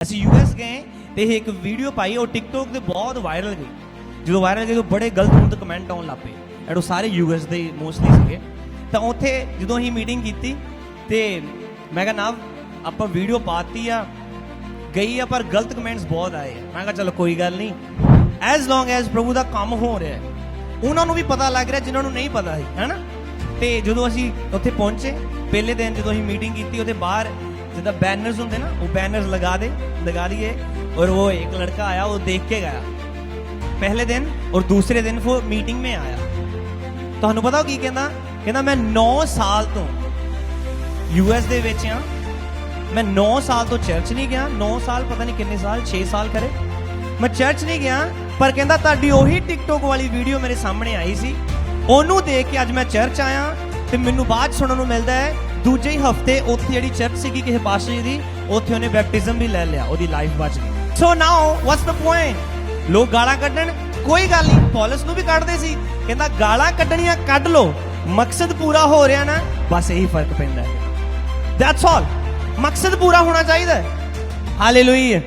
ਅਸੀਂ ਯੂਐਸ ਗਏ ਤੇ ਇਹ ਇੱਕ ਵੀਡੀਓ ਪਾਈ, ਉਹ ਟਿਕਟੋਕ ਤੇ ਬਹੁਤ ਵਾਇਰਲ ਗਈ। ਜਦੋਂ ਵਾਇਰਲ ਗਈ ਤਾਂ ਬੜੇ ਗਲਤ ਗਲਤ ਕਮੈਂਟ ਆਉਣ ਲੱਪੇ ਐਡੋ ਸਾਰੇ ਯੂਐਸ ਦੇ ਮੋਸਟਲੀ ਸੀਗੇ। ਤਾਂ ਉੱਥੇ ਜਦੋਂ ਅਸੀਂ ਮੀਟਿੰਗ ਕੀਤੀ ਤੇ ਮੈਂ ਕਿਹਾ ਨਾ ਆਪਾਂ ਵੀਡੀਓ ਪਾਤੀ ਆ, ਗਈ ਆ, ਪਰ ਗਲਤ ਕਮੈਂਟਸ ਬਹੁਤ ਆਏ ਆ। ਮੈਂ ਕਿਹਾ, ਚਲੋ ਕੋਈ ਗੱਲ ਨਹੀਂ। ਐਜ਼ ਲੌਂਗ ਐਜ਼ ਪ੍ਰਭੂ ਦਾ ਕੰਮ ਹੋ ਰਿਹਾ ਹੈ, ਉਹਨਾਂ ਨੂੰ ਵੀ ਪਤਾ ਲੱਗ ਰਿਹਾ, ਜਿਨ੍ਹਾਂ ਨੂੰ ਨਹੀਂ ਪਤਾ ਸੀ, ਹੈਨਾ? ਤੇ ਜਦੋਂ ਅਸੀਂ ਉੱਥੇ ਪਹੁੰਚੇ, ਪਹਿਲੇ ਦਿਨ ਜਦੋਂ ਅਸੀਂ ਮੀਟਿੰਗ ਕੀਤੀ, ਉਹਦੇ ਬਾਹਰ ਜਿੱਦਾਂ ਬੈਨਰਸ ਹੁੰਦੇ ਨਾ ਉਹ ਬੈਨਰਸ ਲਗਾ ਦੇ ਲਗਾ ਦਿਏ और वो एक लड़का आया वो देख के गया पहले दिन और दूसरे दिन वो मीटिंग में आया ਤੁਹਾਨੂੰ ਪਤਾ ਉਹ ਕੀ ਕਹਿੰਦਾ ਕਹਿੰਦਾ ਮੈਂ 9 ਸਾਲ ਤੋਂ ਯੂਐਸ ਦੇ ਵਿੱਚ ਆ ਮੈਂ 9 ਸਾਲ ਤੋਂ ਚਰਚ ਨਹੀਂ ਗਿਆ 9 ਸਾਲ ਪਤਾ ਨਹੀਂ ਕਿੰਨੇ ਸਾਲ 6 ਸਾਲ ਕਰੇ ਮੈਂ ਚਰਚ ਨਹੀਂ ਗਿਆ ਪਰ ਕਹਿੰਦਾ ਤੁਹਾਡੀ ਉਹੀ ਟਿਕਟੋਕ ਵਾਲੀ ਵੀਡੀਓ ਮੇਰੇ ਸਾਹਮਣੇ ਆਈ ਸੀ ਉਹਨੂੰ ਦੇਖ ਕੇ ਅੱਜ ਮੈਂ ਚਰਚ ਆਇਆ ਤੇ ਮੈਨੂੰ ਬਾਅਦ 'ਚ ਸੁਣਨ ਨੂੰ ਮਿਲਦਾ ਹੈ ਦੂਜੇ ਹੀ ਹਫ਼ਤੇ ਉੱਥੇ ਜਿਹੜੀ ਚਰਚ ਸੀਗੀ ਕਿਸੇ ਪਾਸਟਰ ਦੀ, ਉੱਥੇ ਉਹਨੇ ਬੈਪਟਿਜ਼ਮ ਵੀ ਲੈ ਲਿਆ, ਉਹਦੀ ਲਾਈਫ ਬਚ ਗਈ। ਸੋ ਨਾਓ ਵਾਟਸ ਦ ਪੁਆਇੰਟ ਲੋਕ ਗਾਲਾਂ ਕੱਢਣ? ਕੋਈ ਗੱਲ ਨਹੀਂ, ਪੌਲਸ ਨੂੰ ਵੀ ਕੱਢਦੇ ਸੀ। ਕਹਿੰਦਾ, ਗਾਲਾਂ ਕੱਢਣੀਆਂ ਕੱਢ ਲੋ ਮਕਸਦ ਪੂਰਾ ਹੋ ਰਿਹਾ ਨਾ, ਬਸ ਇਹੀ ਫ਼ਰਕ ਪੈਂਦਾ ਹੈ। ਦੈਟਸ ਆਲ ਮਕਸਦ ਪੂਰਾ ਹੋਣਾ ਚਾਹੀਦਾ ਹੈ। ਹਾਲੇਲੂਇਆ